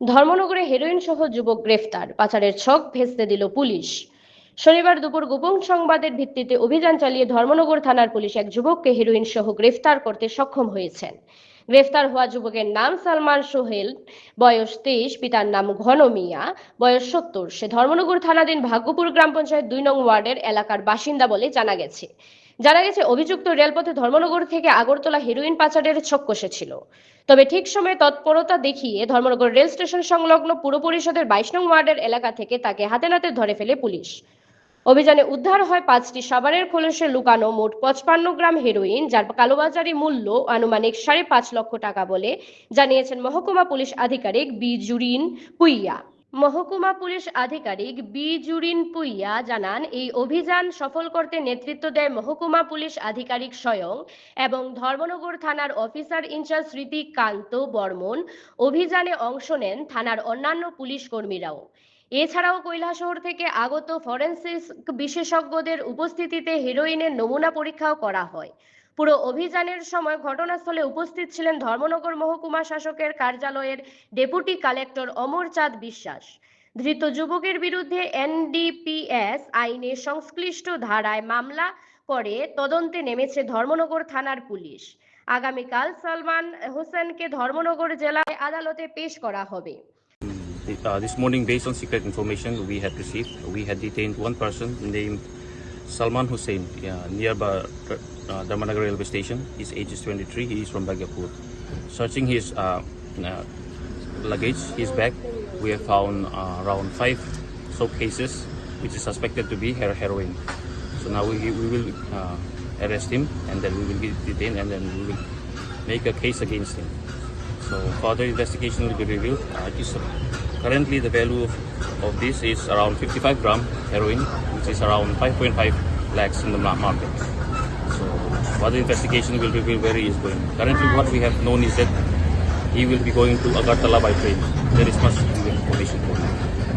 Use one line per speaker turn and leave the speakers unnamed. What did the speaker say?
ধর্মনগরে heroin সহ যুবক গ্রেফতার, পাচারের ছক ভেস্তে দিল পুলিশ। শনিবার দুপুর গোপন সংবাদের ভিত্তিতে অভিযান চালিয়ে ধর্মনগর থানার পুলিশ এক যুবককে হেরোইন সহ গ্রেফতার করতে সক্ষম হয়েছেন। গ্রেফতার হওয়া যুবকের নাম সালমান সোহেল, বয়স তেইশ, পিতার নাম ঘন মিয়া, বয়স সত্তর। সে ধর্মনগর থানাধীন ভাগ্যপুর গ্রাম পঞ্চায়েত দুই নং ওয়ার্ডের এলাকার বাসিন্দা বলে জানা গেছে। জানা গেছে, অভিযুক্ত রেলপথে ধর্মনগর থেকে আগরতলা হেরোইন পাচারের ছক কষেছিল। তবে ঠিক সময়ে তৎপরতা দেখিয়ে ধর্মনগর রেল স্টেশন সংলগ্ন পুর পরিষদের বাইশ নং ওয়ার্ডের এলাকা থেকে তাকে হাতে নাতে ধরে ফেলে পুলিশ। অভিযানে উদ্ধার হয় পাঁচটি সাবানের খোলসে লুকানো মোট পঁচপান্ন গ্রাম হেরোইন যার কালোবাজারি মূল্য আনুমানিক সাড়ে পাঁচ লক্ষ টাকা বলে জানিয়েছেন মহকুমা পুলিশ আধিকারিক বি জুরিন পুইয়া। মহকুমা পুলিশ আধিকারিক বি জুরিন পুইয়া জানান, এই অভিযান সফল করতে নেতৃত্ব দেয় মহকুমা পুলিশ আধিকারিক স্বয়ং এবং ধর্মনগর থানার অফিসার ইনচার্জ স্মৃতি কান্ত বর্মন। অভিযানে অংশ নেন থানার অন্যান্য পুলিশ কর্মীরাও। এছাড়াও কৈলাসহর থেকে আগত ফরেনসিক বিশেষজ্ঞদের উপস্থিতিতে হেরোইনের নমুনা পরীক্ষাও করা হয়। পুরো অভিযানের সময় ঘটনাস্থলে উপস্থিত ছিলেন ধর্মনগর মহকুমা শাসকের কার্যালয়ের ডেপুটি কালেক্টর অমর চাঁদ বিশ্বাস। ধৃত যুবকের বিরুদ্ধে এনডিপিএস আইনে সংশ্লিষ্ট ধারায় মামলা করে তদন্তে নেমেছে ধর্মনগর থানার পুলিশ। আগামীকাল সালমান হোসেনকে ধর্মনগর জেলায় আদালতে পেশ করা হবে।
Uh, this morning, based on secret information we had received, we had detained one person named Salman Hussein uh, uh, Dharmanagar railway station. His age is 23. He is from Bagyapur. Searching his uh, uh, luggage, his bag, we have found uh, around five soap cases, which is suspected to be her- heroin. So now we, we will uh, arrest him, and then we will get detained, and then we will make a case against him. So further investigation will be revealed. Uh, currently, the value of, of this is around 55 gram heroin, which is around 5.5 lakhs in the ma- market. So further investigation will reveal where he is going. Currently, what we have known is that he will be going to Agartala by train. There is much information for him.